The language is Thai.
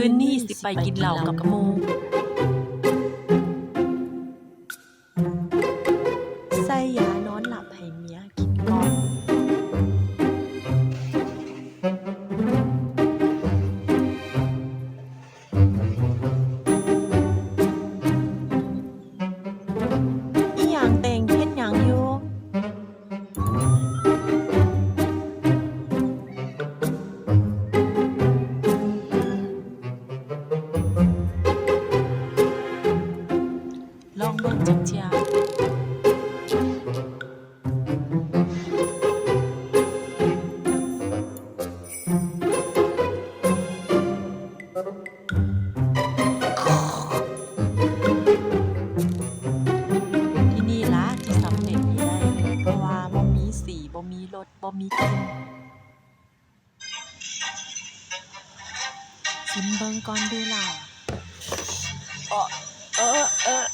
คืนนี้สิไปกินเหล้ากับหมู่ใส่ยานอนหลับให้เมียกิน ลองเบิ่งจักเที่ยที่นี่ล่ะที่สำเร็จได้เพราะว่าบ่มีสีบ่มีรสบ่มีกลิ่นชิมเบิ่งก่อนเด้อล่ะเออเออเออ